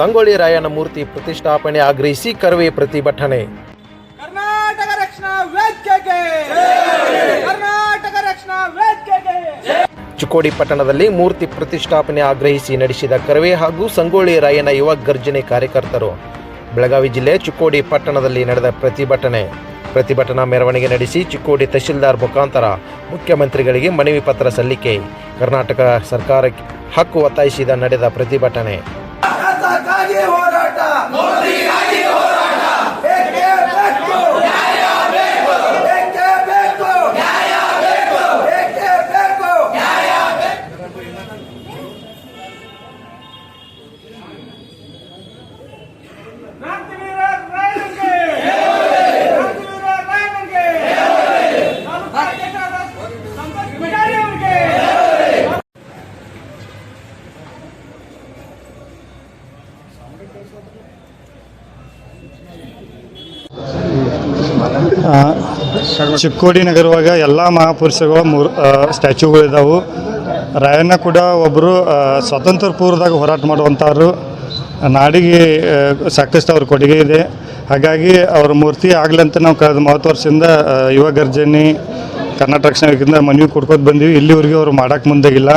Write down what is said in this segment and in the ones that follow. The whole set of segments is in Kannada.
ಸಂಗೊಳ್ಳಿ ರಾಯನ ಮೂರ್ತಿ ಪ್ರತಿಷ್ಠಾಪನೆ ಆಗ್ರಹಿಸಿ ಕರವೇ ಪ್ರತಿಭಟನೆ. ಕರ್ನಾಟಕ ರಕ್ಷಣಾ ವೇದಿಕೆಗೆ. ಕರ್ನಾಟಕ ರಕ್ಷಣಾ ವೇದಿಕೆಗೆ. ಚಿಕ್ಕೋಡಿ ಪಟ್ಟಣದಲ್ಲಿ ಮೂರ್ತಿ ಪ್ರತಿಷ್ಠಾಪನೆ ಆಗ್ರಹಿಸಿ ನಡೆಸಿದ ಕರವೇ ಹಾಗೂ ಸಂಗೊಳ್ಳಿ ರಾಯನ ಯುವ ಗರ್ಜನೆ ಕಾರ್ಯಕರ್ತರು. ಬೆಳಗಾವಿ ಜಿಲ್ಲೆ ಚಿಕ್ಕೋಡಿ ಪಟ್ಟಣದಲ್ಲಿ ನಡೆದ ಪ್ರತಿಭಟನೆ. ಪ್ರತಿಭಟನಾ ಮೆರವಣಿಗೆ ನಡೆಸಿ ಚಿಕ್ಕೋಡಿ ತಹಶೀಲ್ದಾರ್ ಮುಖಾಂತರ ಮುಖ್ಯಮಂತ್ರಿಗಳಿಗೆ ಮನವಿ ಪತ್ರ ಸಲ್ಲಿಕೆ. ಕರ್ನಾಟಕ ಸರ್ಕಾರಕ್ಕೆ ಹಕ್ಕು ಒತ್ತಾಯಿಸಿದ ನಡೆದ ಪ್ರತಿಭಟನೆ. ಯಾತಕ್ಕಾಗಿ ಹೋರಾಟ. ಬೇಕೇ ಚಿಕ್ಕೋಡಿ ನಗರವಾಗ ಎಲ್ಲ ಮಹಾಪುರುಷಗಳು ಮೂರು ಸ್ಟ್ಯಾಚ್ಯೂಗಳಿದ್ದಾವೆ ರಾಯಣ್ಣ ಕೂಡ ಒಬ್ಬರು ಸ್ವಾತಂತ್ರ್ಯ ಪೂರ್ವದಾಗ ಹೋರಾಟ ಮಾಡುವಂಥವ್ರು ನಾಡಿಗೆ ಸಾಕಷ್ಟು ಅವ್ರ ಕೊಡುಗೆ ಇದೆ. ಹಾಗಾಗಿ ಅವ್ರ ಮೂರ್ತಿ ಆಗಲಿ ಅಂತ ನಾವು ಕಳೆದ ಮೂವತ್ತು ವರ್ಷದಿಂದ ಯುವ ಗರ್ಜನಿ ಕರ್ನಾಟಕ ರಕ್ಷಣೆ ಮನವಿ ಕೊಡ್ಕೊತ ಬಂದೀವಿ. ಇಲ್ಲಿವರೆಗೂ ಅವ್ರು ಮಾಡೋಕ್ಕೆ ಮುಂದಾಗಿಲ್ಲ.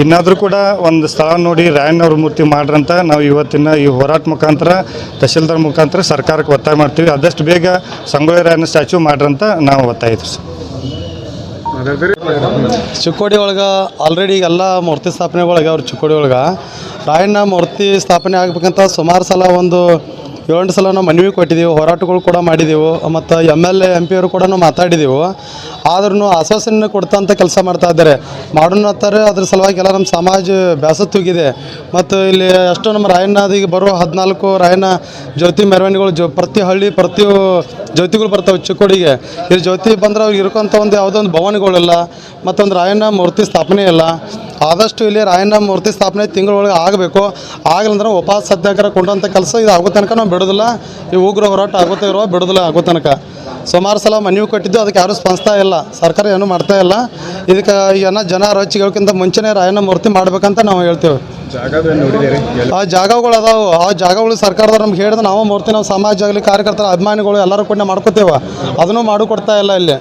ಇನ್ನಾದರೂ ಕೂಡ ಒಂದು ಸ್ಥಳ ನೋಡಿ ರಾಯಣ್ಣವ್ರ ಮೂರ್ತಿ ಮಾಡ್ರಂತ ನಾವು ಇವತ್ತಿನ ಈ ಹೋರಾಟ ಮುಖಾಂತರ, ತಹಶೀಲ್ದಾರ್ ಮುಖಾಂತರ ಸರ್ಕಾರಕ್ಕೆ ಒತ್ತಾಯ ಮಾಡ್ತೀವಿ. ಆದಷ್ಟು ಬೇಗ ಸಂಗೊಳ್ಳಿ ರಾಯಣ್ಣ ಸ್ಟ್ಯಾಚ್ಯೂ ಮಾಡ್ರಂತ ನಾವು ಒತ್ತಾಯ ಸರ್. ಚಿಕ್ಕೋಡಿ ಒಳಗೆ ಆಲ್ರೆಡಿ ಎಲ್ಲ ಮೂರ್ತಿ ಸ್ಥಾಪನೆ ಒಳಗೆ ಅವ್ರು ಚಿಕ್ಕೋಡಿ ಒಳಗೆ. ರಾಯಣ್ಣ ಮೂರ್ತಿ ಸ್ಥಾಪನೆ ಆಗ್ಬೇಕಂತ ಸುಮಾರು ಸಲ ಒಂದು ಏಳೆಂಟು ಸಲ ನಾವು ಮನವಿ ಕೊಟ್ಟಿದ್ದೀವಿ ಹೋರಾಟಗಳು ಕೂಡ ಮಾಡಿದೆವು, ಮತ್ತು M L A M P ಅವರು ಕೂಡ ನಾವು ಮಾತಾಡಿದೆವು. ಆದ್ರೂ ಆಶ್ವಾಸನೆ ಕೊಡ್ತಂತ ಕೆಲಸ ಮಾಡ್ತಾ ಇದ್ದಾರೆ. ಮಾಡೋಣ ಅಂತಾರೆ, ಅದ್ರ ಸಲುವಾಗಿ ಎಲ್ಲ ನಮ್ಮ ಸಮಾಜ ಬ್ಯಾಸತ್ತು ಹೋಗಿದೆ. ಮತ್ತು ಇಲ್ಲಿ ಎಷ್ಟು ನಮ್ಮ ರಾಯಣ್ಣದಿಗೆ ಬರೋ ಹದಿನಾಲ್ಕು ರಾಯಣ್ಣ ಜ್ಯೋತಿ ಮೆರವಣಿಗೆಗಳು ಜೊ, ಪ್ರತಿ ಹಳ್ಳಿ, ಪ್ರತಿ ಜ್ಯೋತಿಗಳು ಬರ್ತಾವೆ ಚಿಕ್ಕೋಡಿಗೆ. ಇಲ್ಲಿ ಜ್ಯೋತಿ ಬಂದ್ರೆ ಅವ್ರಿಗೆ ಇರ್ಕೊಂಥ ಒಂದು ಯಾವುದೋ ಒಂದು ಭವನಗಳಿಲ್ಲ, ಮತ್ತೊಂದು ರಾಯಣ್ಣ ಮೂರ್ತಿ ಸ್ಥಾಪನೆ ಇಲ್ಲ. ಆದಷ್ಟು ಇಲ್ಲಿ ರಾಯಣ್ಣ ಮೂರ್ತಿ ಸ್ಥಾಪನೆ ತಿಂಗಳೊಳಗೆ ಆಗಬೇಕು. ಆಗಲಂದ್ರೆ ಉಪವಾಸ ಸತ್ಯಾಗ್ರಹ ಕೊಂಡಂಥ ಕೆಲಸ ಇದು ಆಗೋ ತನಕ ನಾವು ಬಿಡೋದಿಲ್ಲ. ಈ ಉಗ್ರ ಹೋರಾಟ ಆಗುತ್ತೆ ಇರೋ ಬಿಡೋದಿಲ್ಲ ಆಗೋ ತನಕ. ಸುಮಾರು ಸಲ ಮನವಿ ಕೊಟ್ಟಿದ್ದು ಅದಕ್ಕೆ ಯಾರೂ ಸ್ಪಂದಿಸ್ತಾ ಇಲ್ಲ. ಸರ್ಕಾರ ಏನೂ ಮಾಡ್ತಾ ಇಲ್ಲ. ಇದಕ್ಕೆ ಏನೋ ಜನ ರಚಿಗೋಕ್ಕಿಂತ ಮುಂಚೆನೇ ರಾಯಣ್ಣ ಮೂರ್ತಿ ಮಾಡ್ಬೇಕಂತ ನಾವು ಹೇಳ್ತೇವೆ. ಆ ಜಾಗಗಳು ಅದಾವು. ಆ ಜಾಗಗಳು ಸರ್ಕಾರದವ್ರು ನಮ್ಗೆ ಹೇಳಿದ್ರೆ ನಾವು ಮೂರ್ತಿ ನಾವು ಸಮಾಜ ಆಗಲಿ ಕಾರ್ಯಕರ್ತರ ಅಭಿಮಾನಿಗಳು ಎಲ್ಲರೂ ಕೂಡ ಮಾಡ್ಕೋತೇವೆ. ಅದನ್ನು ಮಾಡಿಕೊಡ್ತಾ ಇಲ್ಲ ಇಲ್ಲಿ.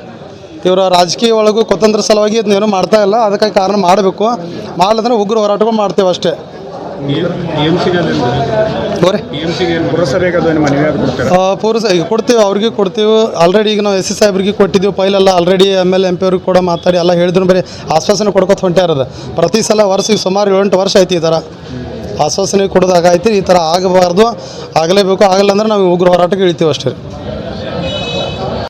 ಇವರು ರಾಜಕೀಯ ಒಳಗೂ ಕೊತಂತ್ರ ಸಲುವಾಗಿ ಇದನ್ನೇನು ಮಾಡ್ತಾ ಇಲ್ಲ. ಅದಕ್ಕೆ ಕಾರಣ ಮಾಡಬೇಕು. ಮಾಡಲಿದ್ರೆ ಉಗ್ರ ಹೋರಾಟಗಳು ಮಾಡ್ತೇವೆ ಅಷ್ಟೇ. ಪುರಸ ಈಗ ಕೊಡ್ತೀವಿ ಅವ್ರಿಗೆ ಕೊಡ್ತೀವಿ. ಆಲ್ರೆಡಿ ಈಗ ನಾವು ಎಸ್ ಸಿ ಸಾಹೇಬ್ರಿಗೆ ಕೊಟ್ಟಿದ್ದೀವಿ. ಪೈಲೆಲ್ಲ already M L M P ಅವ್ರಿಗೆ ಕೂಡ ಮಾತಾಡಿ ಎಲ್ಲ ಹೇಳಿದ್ರು. ಬರೀ ಆಶ್ವಾಸನೆ ಕೊಡ್ಕೊತ ಹೊಂಟ್ಯಾರದ ಪ್ರತಿ ಸಲ ವರ್ಷ ಈಗ ಸುಮಾರು ಏಳೆಂಟು ವರ್ಷ ಐತಿ ಈ ಥರ. ಆಶ್ವಾಸನೆ ಕೊಡೋದಾಗೈತಿ ಈ ಥರ ಆಗಬಾರ್ದು. ಆಗಲೇಬೇಕು. ಆಗಲ್ಲ ಅಂದ್ರೆ ನಾವು ಉಗ್ರ ಹೋರಾಟಕ್ಕೆ ಇಳಿತೀವಿ ಅಷ್ಟೇ.